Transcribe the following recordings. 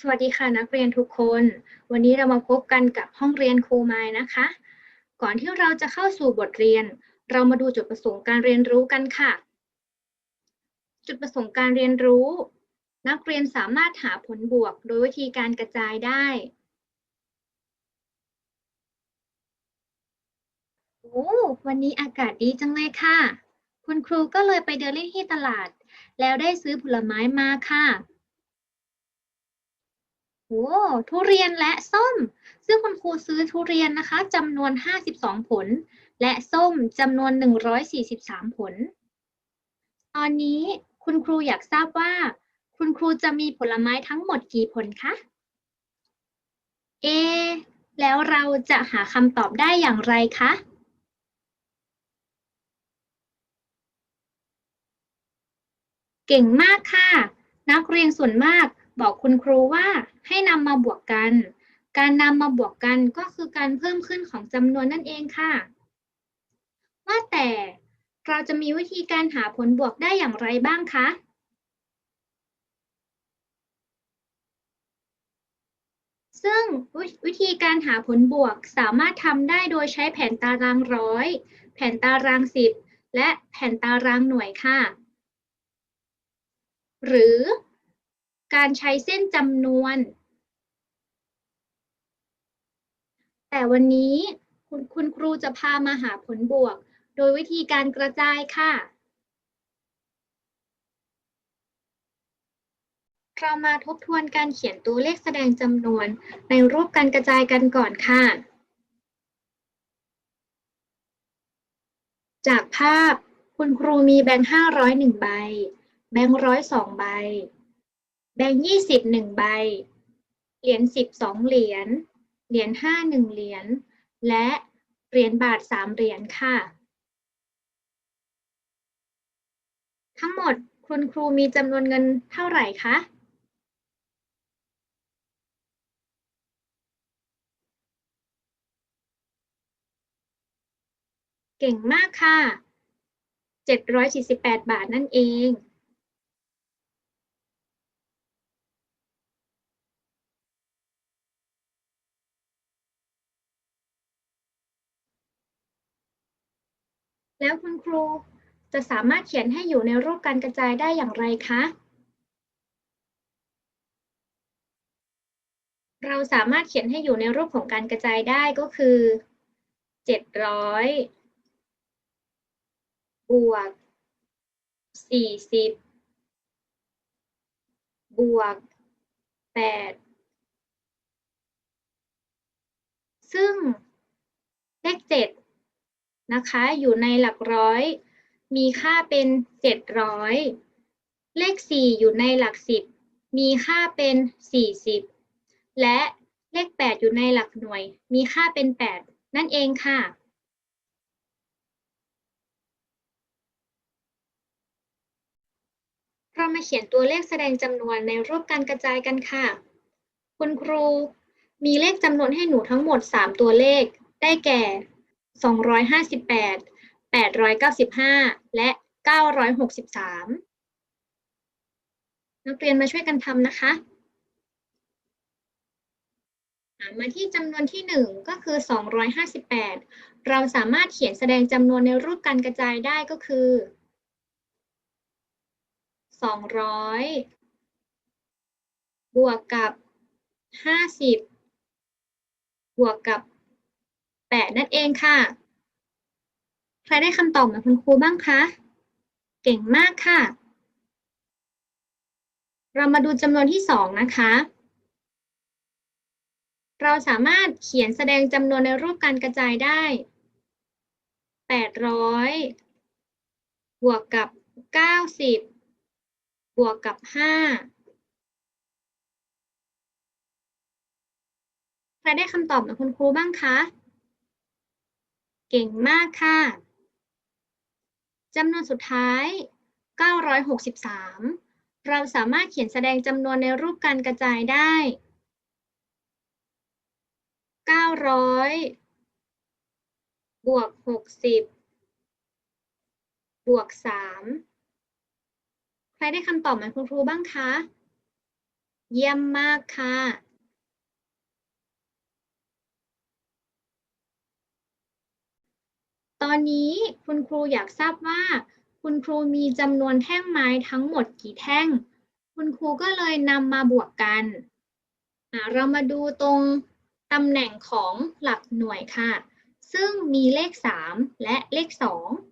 สวัสดีค่ะนักเรียนทุกคน วันนี้เรามาพบกันกับห้องเรียนครูไม้นะคะ ก่อนที่เราจะเข้าสู่บทเรียน เรามาดูจุดประสงค์การเรียนรู้กันค่ะ จุดประสงค์การเรียนรู้ นักเรียนสามารถหาผลบวกโดยวิธีการกระจายได้ โอ้วันนี้อากาศดีจังเลยค่ะ คุณครูก็เลยไปเดินเล่นที่ตลาด แล้วได้ซื้อผลไม้มาค่ะ โอ้ทุเรียนและส้ม ซึ่งคุณครูซื้อทุเรียนนะคะจำนวน 52 ผล และส้มจำนวน 143 ผล ตอนนี้คุณครูอยากทราบว่า คุณครูจะมีผลไม้ทั้งหมดกี่ผลคะ เอ แล้วเราจะหาคำตอบได้อย่างไรคะเก่งมากค่ะ นักเรียนส่วนมาก บอกคุณครูว่าให้นำมาบวกกัน การนำมาบวกกันก็คือการเพิ่มขึ้นของจำนวนนั่นเองค่ะ ว่าแต่เราจะมีวิธีการหาผลบวกได้อย่างไรบ้างคะซึ่งวิธีการหาผลบวกสามารถทำได้โดยใช้แผนตารางร้อย แผนตารางสิบและแผนตารางหน่วยค่ะ หรือ การใช้เส้นจำนวน แต่วันนี้คุณคุณครูจะพามาหาผลบวก โดยวิธีการกระจายค่ะ เรามาทบทวนการเขียนตัวเลขแสดงจำนวน ในรูปการกระจายกันก่อนค่ะ จากภาพคุณครูมีแบงค์ห้าร้อยหนึ่งใบ แบงค์ร้อยสองใบ แบงค์ยี่สิบหนึ่งใบ เหรียญสิบสองเหรียญ เหรียญห้าหนึ่งเหรียญ และเหรียญบาทสามเหรียญค่ะ ทั้งหมดคุณครูมีจำนวนเงินเท่าไหร่คะ เก่งมากค่ะ 748 บาทนั่นเอง แล้วคุณครูจะสามารถเขียนให้อยู่ในรูปการกระจายได้อย่างไรคะ เราสามารถเขียนให้อยู่ในรูปของการกระจายได้ก็คือ700บวก40บวก8ซึ่งเลข7 นะคะ อยู่ในหลักร้อย มีค่าเป็น 700 เลข 4 อยู่ในหลัก 10 มีค่าเป็น 40 และเลข 8 อยู่ในหลักหน่วย มีค่าเป็น 8 นั่นเองค่ะเรามาเขียนตัวเลขแสดงจำนวนในรูปการกระจายกันค่ะ คุณครูมีเลขจำนวนให้หนูทั้งหมด 3 ตัวเลข ได้แก่ 258 895 และ 963 นักเรียนมาช่วยกันทำนะคะ มาที่จำนวนที่ 1 ก็คือ 258 เราสามารถเขียนแสดงจำนวนในรูปการกระจายได้ก็คือ 200 บวกกับ 50 บวกกับ แปดนั่นเองค่ะ ใครได้คำตอบเหมือนคุณครูบ้างคะ เก่งมากค่ะ เรามาดูจำนวนที่สองนะคะ เราสามารถเขียนแสดงจำนวนในรูปการกระจายได้ 800บวกกับ 90 บวกกับ 5 ใครได้คำตอบเหมือนคุณครูบ้างคะ เก่งมากค่ะจำนวนสุดท้าย 963 เราสามารถเขียนแสดงจำนวนในรูปการกระจายได้ 900 บวก 60 บวก 3 ใครได้คำตอบเหมือนคุณครูบ้างคะ เยี่ยมมากค่ะ อนนี้คุณครูอยากทราบว่า คุณครูมีจำนวนแท่งไม้ทั้งหมดกี่แท่ง คุณครูก็เลยนำมาบวกกัน เรามาดูตรงตำแหน่งของหลักหน่วยค่ะ ซึ่งมีเลข 3 และเลข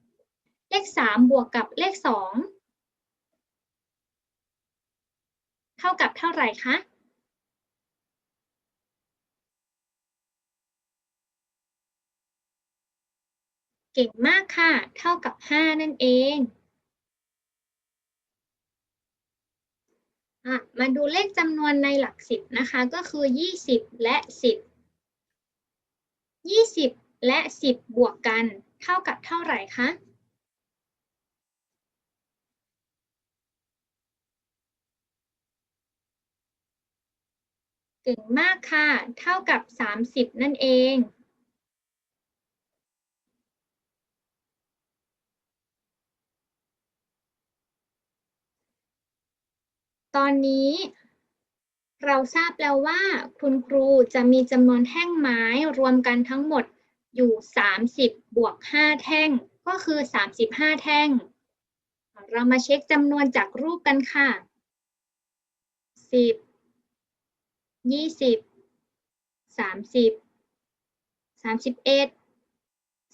2 เลข 3 บวกกับเลข 2 เท่ากับเท่าไหร่คะ เก่งมากค่ะ เท่ากับ 5 นั่นเองอะมาดูเลขจำนวนในหลักสิบนะคะ ก็คือ 20 และ 10 20 และ 10 บวกกัน เท่ากับเท่าไหร่คะเก่งมากค่ะ เท่ากับ 30 นั่นเอง ตอนนี้เราทราบแล้วว่าคุณครูจะมีจำนวนแท่งไม้รวมกันทั้งหมดอยู่ 30 บวก 5 แท่ง ก็คือ 35 แท่ง เรามาเช็คจำนวนจากรูปกันค่ะ 10 20 30 31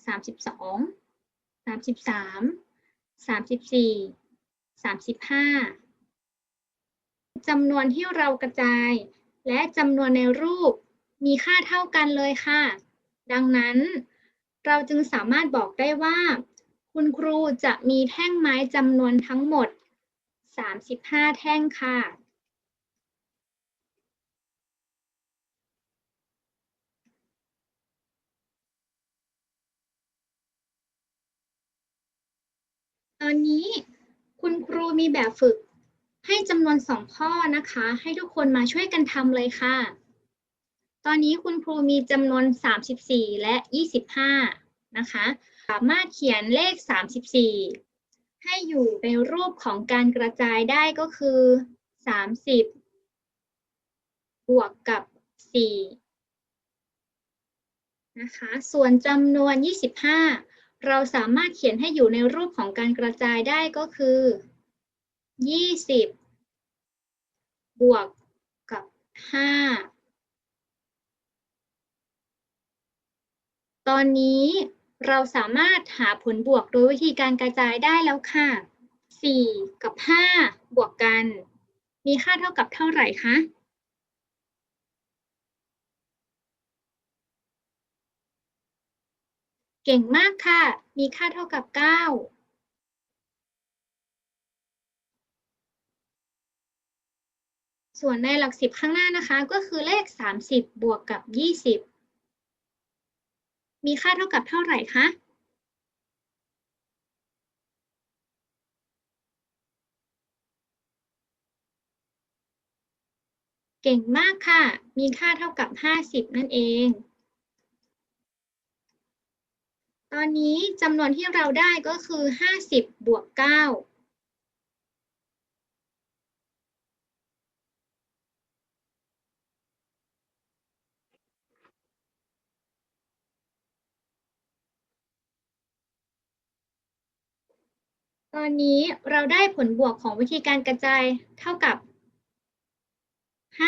32 33 34 35 จำนวนที่เรากระจาย และจำนวนในรูปมีค่าเท่ากันเลยค่ะ ดังนั้น เราจึงสามารถบอกได้ว่า คุณครูจะมีแท่งไม้จำนวนทั้งหมด 35 แท่งค่ะตอนนี้คุณครูมีแบบฝึก ให้จำนวนสองข้อนะคะ ให้ทุกคนมาช่วยกันทำเลยค่ะ ตอนนี้คุณครูมีจำนวน 34 และ 25 นะคะ สามารถเขียนเลข 34 ให้อยู่ในรูปของการกระจายได้ก็คือ 30 บวกกับ 4 นะคะ ส่วนจำนวน 25 เราสามารถเขียนให้อยู่ในรูปของการกระจายได้ก็คือ ยี่สิบบวกกับห้าตอนนี้เราสามารถหาผลบวกโดยวิธีการกระจายได้แล้วค่ะสี่กับห้าบวกกัน มีค่าเท่ากับเท่าไหร่คะ เก่งมากค่ะ มีค่าเท่ากับ 9 ส่วนในหลักสิบข้างหน้านะคะก็คือเลข 30 บวกกับ 20 มีค่าเท่ากับเท่าไหร่คะเก่งมากค่ะ มีค่าเท่ากับ 50 นั่นเอง ตอนนี้จำนวนที่เราได้ก็คือ 50 บวก 9 ตอนนี้เราได้ผลบวกของวิธีการกระจายเท่ากับ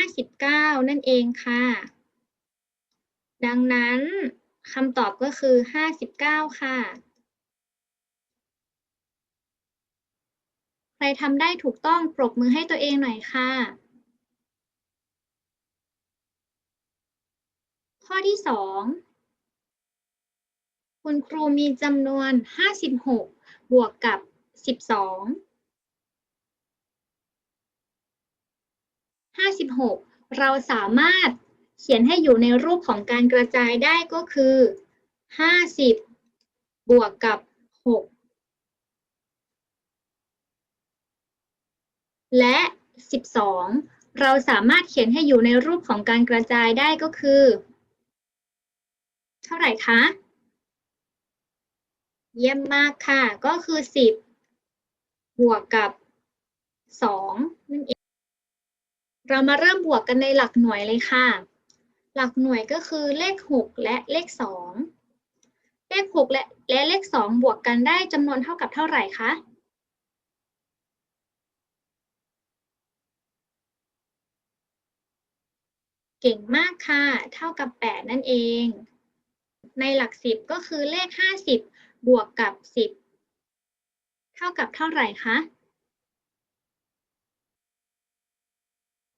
59 นั่นเองค่ะ ดังนั้นคำตอบก็คือ 59 ค่ะ ใครทำได้ถูกต้องปรบมือให้ตัวเองหน่อยค่ะ ข้อที่ 2 คุณครูมีจำนวน 56 บวกกับ สิบสองห้าสิบหกเราสามารถเขียนให้อยู่ในรูปของการกระจายได้ก็คือห้าสิบบวกกับหกและสิบสองเราสามารถเขียนให้อยู่ในรูปของการกระจายได้ก็คือ เท่าไหร่คะ เยี่ยมมากค่ะ ก็คือสิบ บวกกับสองนั่นเอง เรามาเริ่มบวกกันในหลักหน่วยเลยค่ะ หลักหน่วยก็คือเลข6และเลข2เลข6และและเลข2บวกกันได้จำนวนเท่ากับเท่าไหร่คะเก่งมากค่ะ เท่ากับ 8 นั่นเอง ในหลัก 10 ก็คือเลข 50 บวกกับ10 เท่ากับเท่าไหร่คะ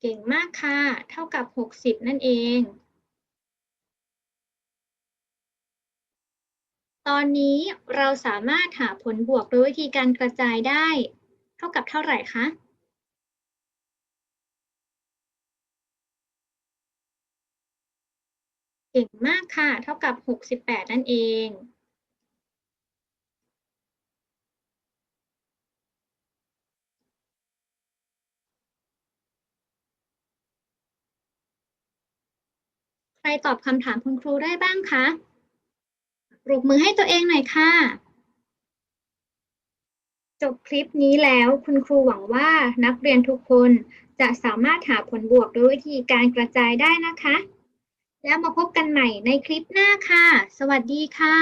เก่งมากค่ะ เท่ากับ 60 นั่นเอง ตอนนี้เราสามารถหาผลบวกโดยวิธีการกระจายได้ เท่ากับเท่าไหร่คะเก่งมากค่ะ เท่ากับ 68 นั่นเอง ใครตอบคำถามคุณครูได้บ้างคะปรบมือให้ตัวเองหน่อยค่ะ จบคลิปนี้แล้วคุณครูหวังว่านักเรียนทุกคนจะสามารถหาผลบวกโดยวิธีการกระจายได้นะคะ แล้วมาพบกันใหม่ในคลิปหน้าค่ะ สวัสดีค่ะ